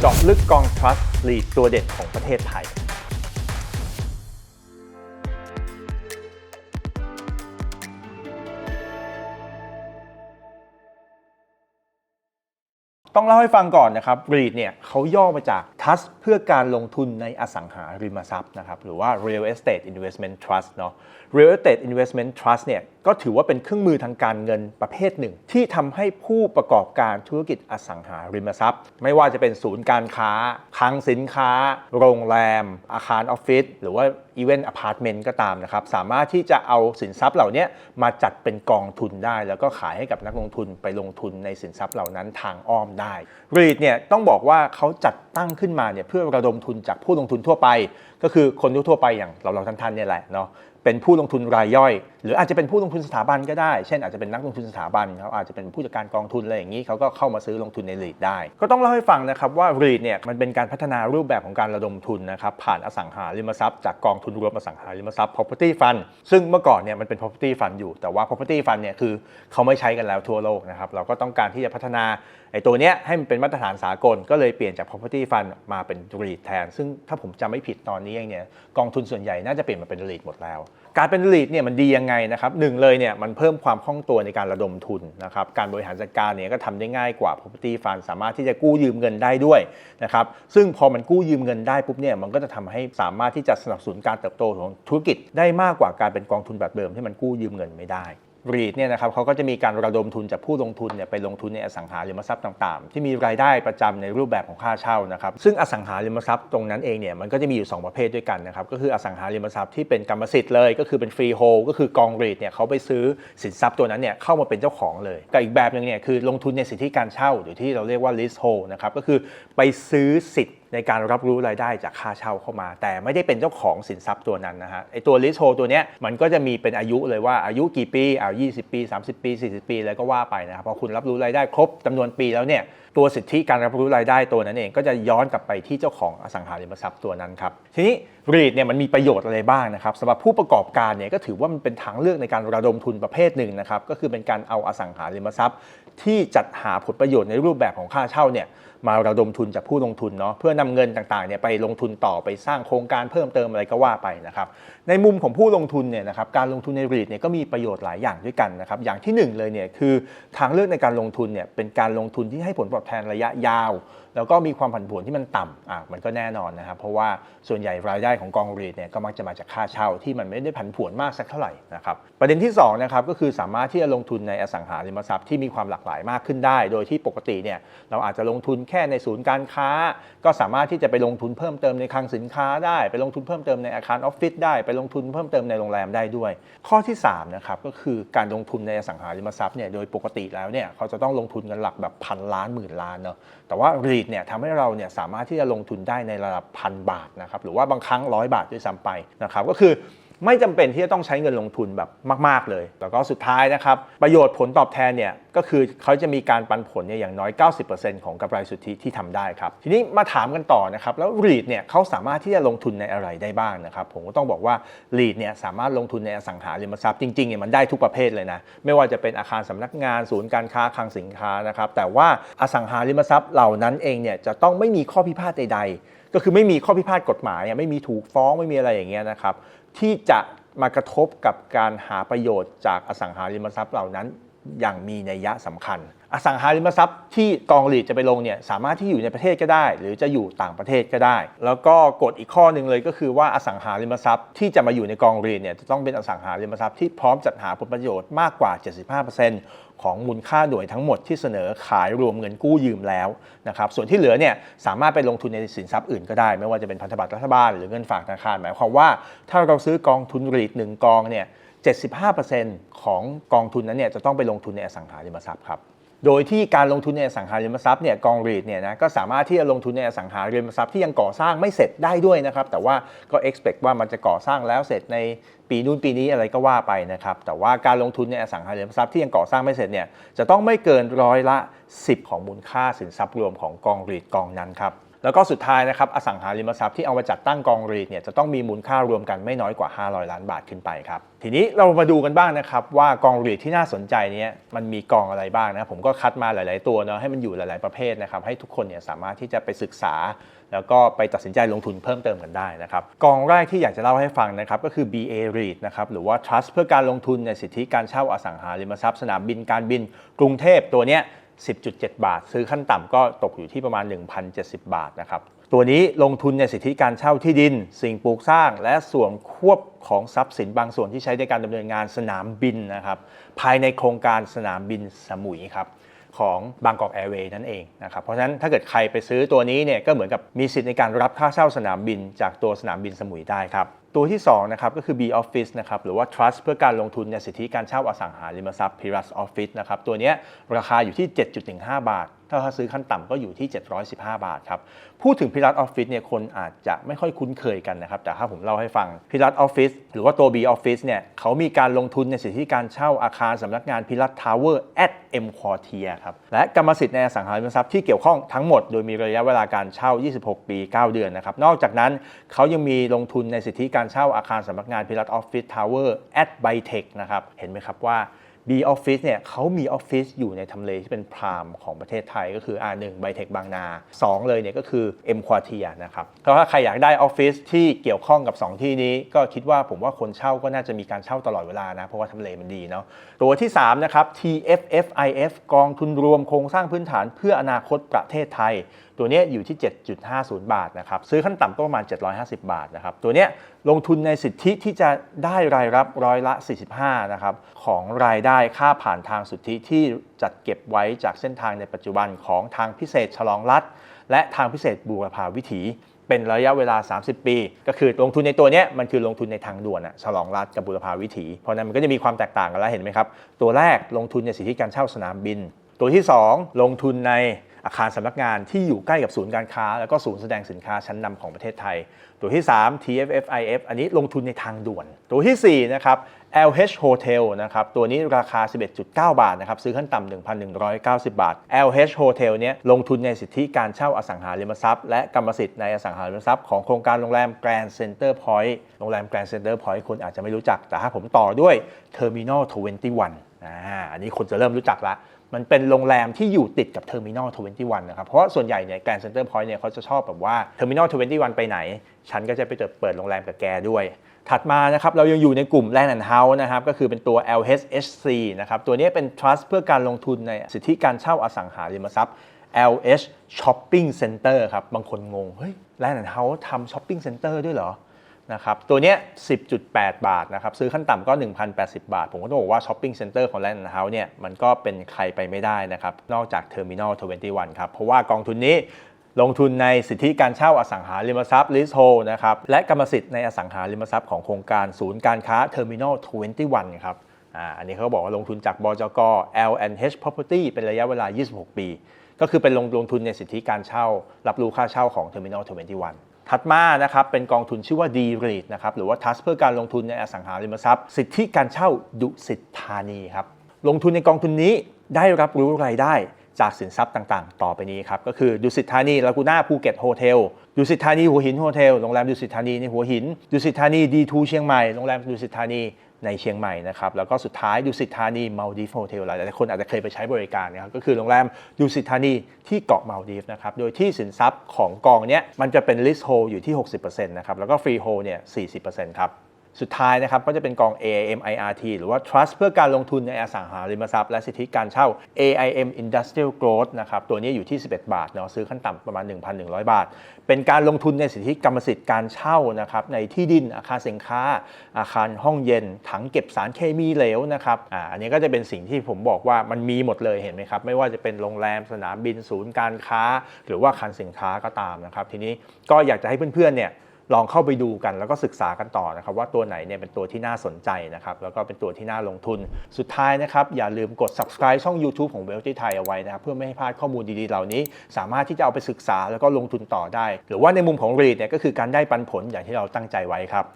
เจาะลึกกอง Trust Lead ตัวเด็ดของประเทศไทย ต้องเล่าให้ฟังก่อนนะครับ REIT เนี่ยเขาย่อมาจาก Trust เพื่อการลงทุนในอสังหาริมทรัพย์นะครับหรือว่า Real Estate Investment Trust เนาะ Real Estate Investment Trust เนี่ยก็ถือว่าเป็นเครื่องมือทางการเงินประเภทหนึ่ง ที่ทำให้ผู้ประกอบการธุรกิจอสังหาริมทรัพย์ ไม่ว่าจะเป็นศูนย์การค้าคลังสินค้า โรงแรม อาคารออฟฟิศหรือว่า อีเวนต์อพาร์ตเมนต์ก็ตามนะครับ สามารถที่จะเอาสินทรัพย์เหล่านี้มาจัดเป็นกองทุนได้ แล้วก็ขายให้กับนักลงทุนไปลงทุนในสินทรัพย์เหล่านั้นทางอ้อมได้รีดเนี่ยต้องบอกว่าเขาจัดตั้งขึ้นมาเนี่ยเพื่อระดมทุนจากผู้ลงทุนทั่วไป ก็คือคนทั่วไปอย่างเราๆท่านๆเนี่ยแหละเนาะ เป็นผู้ลงทุนรายย่อย หรืออาจจะเป็นผู้ลงทุนสถาบันก็ได้ เช่นอาจจะเป็นนักลงทุนสถาบันเขาอาจจะเป็นผู้จัดการกองทุนอะไรอย่างนี้เขาก็เข้ามาซื้อลงทุนใน REIT ได้ ก็ต้องเล่าให้ฟังนะครับว่า REIT เนี่ยมันเป็นการพัฒนารูปแบบของการระดมทุนนะครับผ่านอสังหาริมทรัพย์จากกองทุนรวมอสังหาริมทรัพย์ property fund ซึ่งเมื่อก่อนเนี่ยมันเป็น property fund อยู่แต่ว่า property fund เนี่ยคือเขาไม่ใช้กันแล้วทั่วโลกนะครับเราก็ต้องการที่จะพัฒนาไอ้ตัวเนี้ยให้มันเป็นมาตรฐานสากลก็เลยเปลี่ยนจาก property fund มาเป็น REIT แทน ซึ่งถ้าผมจำไม่ผิดตอนนี้เองเนี่ยกองทุนส่วนใหญ่น่าจะเปลี่ยนมาเป็น REIT หมดแล้ว การเป็น REIT เนี่ยมันดียังไงนะครับหนึ่งเลยเนี่ยมันเพิ่มความคล่องตัวในการระดมทุนนะครับการบริหารจัดการเนี่ยก็ทำได้ง่ายกว่า property fund สามารถที่จะกู้ยืมเงินได้ด้วยนะครับซึ่งพอมันกู้ยืมเงินได้ปุ๊บเนี่ยมันก็จะทำให้สามารถที่จะสนับสนุนการเติบโตของธุรกิจได้มากกว่าการเป็นกองทุนแบบเดิมที่มันกู้ยืมเงินไม่ได้ รีดเนี่ยนะครับเขาก็จะมีการระดมทุนจากผู้ลงทุนเนี่ยไปลงทุนในอสังหาริมทรัพย์ต่างๆ ที่มีรายได้ประจำในรูปแบบของค่าเช่านะครับซึ่งอสังหาริมทรัพย์ตรงนั้นเองเนี่ยมันก็จะมีอยู่ 2 ประเภทด้วยกันนะครับก็คืออสังหาริมทรัพย์ที่เป็นกรรมสิทธิ์เลย ก็คือเป็นฟรีโฮลก็คือกองรีดเนี่ยเขาไปซื้อสินทรัพย์ตัวนั้นเนี่ยเข้ามาเป็นเจ้าของเลยกับอีกแบบหนึ่งเนี่ยคือลงทุนในสิทธิการเช่าหรือที่เราเรียกว่า leasehold นะครับก็คือไปซื้อสิทธิ ในการรับรู้รายได้จากค่าเช่าเข้ามา แต่ไม่ได้เป็นเจ้าของสินทรัพย์ตัวนั้นนะฮะไอตัวลิสโตัวเนี้ยมันก็จะมีเป็นอายุเลยว่าอายุกี่ปีอ่า20 ปี 30 ปี 40 ปีแล้วก็ว่าไปนะครับพอคุณรับรู้รายได้ครบจำนวนปีแล้วเนี่ยตัวสิทธิการรับรู้รายได้ตัวนั้นเอง ก็จะย้อนกลับไปที่เจ้าของอสังหาริมทรัพย์ตัวนั้นครับทีนี้ REIT เนี่ยมันมีประโยชน์อะไรบ้างนะครับสำหรับผู้ประกอบการเนี่ยก็ถือว่ามันเป็นทางเลือกในการระดมทุนประเภทหนึ่งนะครับก็คือเป็นการเอาอสังหาริมทรัพย์ ที่จัดหาผลประโยชน์ในรูปแบบของค่าเช่าเนี่ยมาระดมทุนจากผู้ลงทุนเนาะเพื่อนำเงินต่างๆเนี่ยไปลงทุนต่อไปสร้างโครงการเพิ่มเติมอะไรก็ว่าไปนะครับในมุมของผู้ลงทุนเนี่ยนะครับการลงทุนใน REIT เนี่ยก็มีประโยชน์หลายอย่างด้วยกันนะครับอย่างที่หนึ่งเลยเนี่ยคือทางเลือกในการลงทุนเนี่ยเป็นการลงทุนที่ให้ผลตอบแทนระยะยาว แล้วก็มีความผันผวนที่มันต่ำอะมันก็แน่นอนนะครับเพราะว่าส่วนใหญ่รายได้ของกองรีดเนี่ยก็มักจะมาจากค่าเช่าที่มันไม่ได้ผันผวนมากสักเท่าไหร่นะครับประเด็นที่2นะครับก็คือสามารถที่จะลงทุนในอสังหาริมทรัพย์ที่มีความหลากหลายมากขึ้นได้ โดยที่ปกติเนี่ยเราอาจจะลงทุนแค่ในศูนย์การค้า ก็สามารถที่จะไปลงทุนเพิ่มเติมในคลังสินค้าได้ ไปลงทุนเพิ่มเติมในอาคารออฟฟิศได้ไปลงทุนเพิ่มเติมในโรงแรมได้ด้วย ข้อที่3นะครับก็คือการลงทุนในอสังหาริมทรัพย์เนี่ยโดยปกติแล้วเนี่ยเขาจะต้องลงทุนกันหลักแบบพันล้านหมื่นล้านเนาะแต่ว่า REIT เนี่ยทำให้เราเนี่ยสามารถที่จะลงทุนได้ในระดับพันบาทนะครับหรือว่าบางครั้งร้อยบาทด้วยซ้ำไปนะครับก็คือไม่จำเป็นที่จะต้องใช้เงินลงทุนแบบมาก ๆ เลย แล้วก็สุดท้ายนะครับ ประโยชน์ผลตอบแทนเนี่ยก็คือเขาจะมีการปันผลเนี่ยอย่างน้อย 90%ของกำไรสุทธิที่ทำได้ครับ ทีนี้มาถามกันต่อนะครับ แล้ว REIT เนี่ยเขาสามารถที่จะลงทุนในอะไรได้บ้างนะครับ ผมก็ต้องบอกว่า REIT เนี่ยสามารถลงทุนในอสังหาริมทรัพย์จริงๆเนี่ยมันได้ทุกประเภทเลยนะไม่ว่าจะเป็นอาคารสำนักงานศูนย์การค้าคลังสินค้านะครับแต่ว่าอสังหาริมทรัพย์เหล่านั้นเองเนี่ยจะต้องไม่มีข้อพิพาทใดๆ ก็คือไม่มีข้อพิพาทกฎหมายไม่มีถูกฟ้องไม่มีอะไรอย่างเงี้ยนะครับที่จะมากระทบกับการหาประโยชน์จากอสังหาริมทรัพย์เหล่านั้น อย่างมีนัยยะสำคัญ อสังหาริมทรัพย์ที่กองหลีดจะไปลงเนี่ยสามารถที่อยู่ในประเทศก็ได้ หรือจะอยู่ต่างประเทศก็ได้ แล้วก็กฎอีกข้อหนึ่งเลยก็คือว่าอสังหาริมทรัพย์ที่จะมาอยู่ในกองหลีดเนี่ยจะต้องเป็นอสังหาริมทรัพย์ที่พร้อมจัดหาผลประโยชน์มากกว่า 75%ของมูลค่าหน่วยทั้งหมดที่เสนอขายรวมเงินกู้ยืมแล้วนะครับส่วนที่เหลือเนี่ยสามารถไปลงทุนในสินทรัพย์อื่นก็ได้ ไม่ว่าจะเป็นพันธบัตรรัฐบาลหรือเงินฝากธนาคารหมายความว่าถ้าเราซื้อกองทุนรีดหนึ่งกองเนี่ย 75%ของกองทุนนั้นเนี่ยจะต้องไปลงทุนในอสังหาริมทรัพย์ครับโดยที่การลงทุนในอสังหาริมทรัพย์เนี่ยกองรีดเนี่ยนะก็สามารถที่จะลงทุนในอสังหาริมทรัพย์ที่ยังก่อสร้างไม่เสร็จได้ด้วยนะครับ แต่ว่าก็ expect ว่ามันจะก่อสร้างแล้วเสร็จในปีนู้นปีนี้อะไรก็ว่าไปนะครับ แต่ว่าการลงทุนในอสังหาริมทรัพย์ที่ยังก่อสร้างไม่เสร็จเนี่ยจะต้องไม่เกินร้อยละ 10 ของมูลค่าสินทรัพย์รวมของกองรีดกองนั้นครับ แล้วก็สุดท้ายนะครับอสังหาริมทรัพย์ที่เอามาจัดตั้งกองรีดเนี่ยจะต้องมีมูลค่ารวมกันไม่น้อยกว่า 500 ล้านบาทขึ้นไปครับทีนี้เรามาดูกันบ้างนะครับว่ากองรีดที่น่าสนใจเนี้ยมันมีกองอะไรบ้างนะผมก็คัดมาหลาย ๆ ตัวเนาะให้มันอยู่หลาย ๆ ประเภทนะครับให้ทุกคนเนี่ยสามารถที่จะไปศึกษา แล้วก็ไปตัดสินใจลงทุนเพิ่มเติมกันได้นะครับกองแรกที่อยากจะเล่าให้ฟังนะครับก็คือ BA REIT นะครับหรือว่า Trust เพื่อการลงทุนในสิทธิการเช่าอสังหาริมทรัพย์สนามบินการบินกรุงเทพตัวเนี้ย 10.7 บาท ซื้อขั้นต่ำก็ตกอยู่ที่ประมาณ 1,070 บาทนะครับตัวนี้ลงทุนในสิทธิการเช่าที่ดิน สิ่งปลูกสร้าง และส่วนควบของทรัพย์สินบางส่วนที่ใช้ในการดำเนินงานสนามบินนะครับภายในโครงการสนามบินสมุยครับของบางกอกแอร์เวย์นั่นเองนะครับเพราะฉะนั้นถ้าเกิดใครไปซื้อตัวนี้เนี่ยก็เหมือนกับมีสิทธิ์ในการรับค่าเช่าสนามบินจากตัวสนามบินสมุยได้ครับ ตัวที่2นะครับก็คือ B Office นะครับหรือว่า Trust เพื่อการลงทุนในสิทธิการเช่าอสังหาริมทรัพย์ Piras Office นะครับตัวนี้ราคาอยู่ที่ 7.15 บาท ถ้าซื้อขั้นต่ำก็อยู่ที่ 715 บาทครับพูดถึง Piras Office เนี่ยคนอาจจะไม่ค่อยคุ้นเคยกันนะครับแต่ถ้าผมเล่าให้ฟัง Piras Office หรือว่าตัว B Office เนี่ยเขามีการลงทุนในสิทธิการเช่าอาคารสำนักงาน Piras Tower at M Quartier ครับและกรรมสิทธิ์ในอสังหาริมทรัพย์ที่เกี่ยวข้องทั้งหมดโดยมีระยะเวลาการเช่า 26 ปี 9 เดือนนะครับนอกจากนั้นเขายังมีลงทุนในสิทธิการเช่าอาคารสำนักงาน Piras Office Tower at Bytech นะครับเห็นไหมครับว่า B Office เนี่ยเขามีออฟฟิศอยู่ในทำเลที่เป็นพรามของประเทศไทยก็คือ R1 b y t e c h บางนา 2 เลยเนี่ยก็คือ M Quartier นะครับก็ถ้าใครอยากได้ออฟฟิศที่เกี่ยวข้องกับ 2 ที่นี้ ก็คิดว่าผมว่าคนเช่าก็น่าจะมีการเช่าตลอดเวลานะ เพราะว่าทำเลมันดีเนาะตัวที่ 3 นะครับ TFFIF กองทุนรวมโครงสร้างพื้นฐานเพื่ออนาคตประเทศไทย ตัวนี้อยู่ที่ 7.50 บาทนะครับซื้อขั้นต่ำก็ประมาณ 750 บาทนะครับตัวนี้ลงทุนในสิทธิที่จะได้รายรับร้อยละ 45นะครับของรายได้ค่าผ่านทางสุทธิที่จัดเก็บไว้จากเส้นทางในปัจจุบันของทางพิเศษฉลองรัฐ และทางพิเศษบูรพาวิถีเป็นระยะเวลา 30 ปี ก็คือลงทุนในตัวนี้มันคือลงทุนในทางด่วนอะฉลองรัฐกับบูรพาวิถี เพราะฉะนั้นมันก็จะมีความแตกต่างกันแล้วเห็นไหมครับ ตัวแรกลงทุนในสิทธิการเช่าสนามบิน ตัวที่ 2 ลงทุนใน อาคารสำนักงานที่อยู่ใกล้กับศูนย์การค้า แล้วก็ศูนย์แสดงสินค้าชั้นนำของประเทศไทย ตัวที่ 3 TFFIF อันนี้ลงทุนในทางด่วน ตัวทีสี่4นะครับ LH Hotel นะครับตัวนี้ราคา 11.9 บาทนะครับซื้อขั้นต่ำ1,190 บาท LH Hotel เนี้ยลงทุนในสิทธิการเช่าอสังหาริมทรัพย์ และกรรมสิทธิ์ในอสังหาริมทรัพย์ของโครงการโรงแรม Grand Center Point โรงแรม Grand Center Point คุณอาจจะไม่รู้จักแต่ถ้าผมต่อด้วย Terminal 21อ่าอันนี้คนจะเริ่มรู้จักละ มันเป็นโรงแรมที่อยู่ติดกับ Terminal 21นะครับ เพราะส่วนใหญ่เนี่ย Grand Center Point เนี่ยเขาจะชอบแบบว่า Terminal 21 ไปไหน ฉันก็จะไปเปิดโรงแรมกับแกด้วย ถัดมานะครับ เรายังอยู่ในกลุ่ม Land and House นะครับ ก็คือเป็นตัว LHSC นะครับ ตัวนี้เป็น trust เพื่อการลงทุนในสิทธิการเช่าอสังหาริมทรัพย์ LH Shopping Center ครับ บางคนงง เฮ้ย Land and House ทำ Shopping Center ด้วยเหรอ นะครับตัวเนี้ย 10.8 บาทนะครับซื้อขั้นต่ำก็ 1,080 บาท ผมก็ต้องบอกว่าช้อปปิ้งเซ็นเตอร์ของ Land House เนี่ยมันก็เป็นใครไปไม่ได้นะครับ นอกจาก Terminal 21 ครับ เพราะว่ากองทุนนี้ลงทุนในสิทธิการเช่าอสังหาริมทรัพย์ leasehold นะครับและกรรมสิทธิ์ในอสังหาริมทรัพย์ของโครงการศูนย์การค้า Terminal 21 ครับอ่าอันนี้เขาบอกว่าลงทุนจากบจก L&H Property เป็นระยะเวลา 26 ปี ก็คือเป็นลงลงทุนในสิทธิการเช่า รับรู้ค่าเช่าของ Terminal 21 ถัดมานะครับเป็นกองทุนชื่อว่าดีรีดนะครับหรือว่าทัสเพื่อการลงทุนในอสังหาริมทรัพย์ สิทธิการเช่าดุสิตธานีครับลงทุนในกองทุนนี้ได้รับรู้รายได้ จากสินทรัพย์ต่างๆ ต่อไปนี้ครับ ก็คือดุสิตธานีลากูน่าภูเก็ตโฮเทลดุสิตธานีหัวหินโฮเทลโรงแรมดุสิตธานีในหัวหินดุสิตธานีดีทูเชียงใหม่โรงแรมดุสิตธานีในเชียงใหม่นะครับแล้วก็สุดท้ายดุสิตธานีมาลดีฟโฮเทลหลายๆคนอาจจะเคยไปใช้บริการนะครับก็คือโรงแรมดุสิตธานีที่เกาะมาลดีฟนะครับโดยที่สินทรัพย์ของกองเนี้ยมันจะเป็นลิสโฮอยู่ที่ 60%นะครับแล้วก็ฟรีโฮเนี่ย40%ครับ สุดท้ายนะครับก็จะเป็นกอง AIM IRT หรือว่า Trust เพื่อการลงทุนในอสังหาริมทรัพย์และสิทธิการเช่า AIM Industrial Growth นะครับตัวนี้อยู่ที่ 11 บาทเนาะซื้อขั้นต่ำประมาณ 1,100 บาท เป็นการลงทุนในสิทธิกรรมสิทธิ์การเช่านะครับในที่ดินอาคารสินค้า อาคารห้องเย็น ถังเก็บสารเคมีเหลวนะครับอ่าอันนี้ก็จะเป็นสิ่งที่ผมบอกว่ามันมีหมดเลยเห็นไหมครับไม่ว่าจะเป็นโรงแรมสนามบินศูนย์การค้า หรือว่าคลังสินค้าก็ตามนะครับทีนี้ก็อยากจะให้เพื่อนๆเนี่ย ลองเข้าไปดูกันแล้วก็ศึกษากันต่อนะครับว่าตัวไหนเนี่ยเป็นตัวที่น่าสนใจนะครับแล้วก็เป็นตัวที่น่าลงทุน สุดท้ายนะครับอย่าลืมกด subscribe ช่อง YouTube ของเวลที่ไทยเอาไว้นะครับเพื่อไม่ให้พลาดข้อมูลดีๆเหล่านี้ สามารถที่จะเอาไปศึกษาแล้วก็ลงทุนต่อได้ หรือว่าในมุมของรีดเนี่ยก็คือการได้ปันผลอย่างที่เราตั้งใจไว้ครับ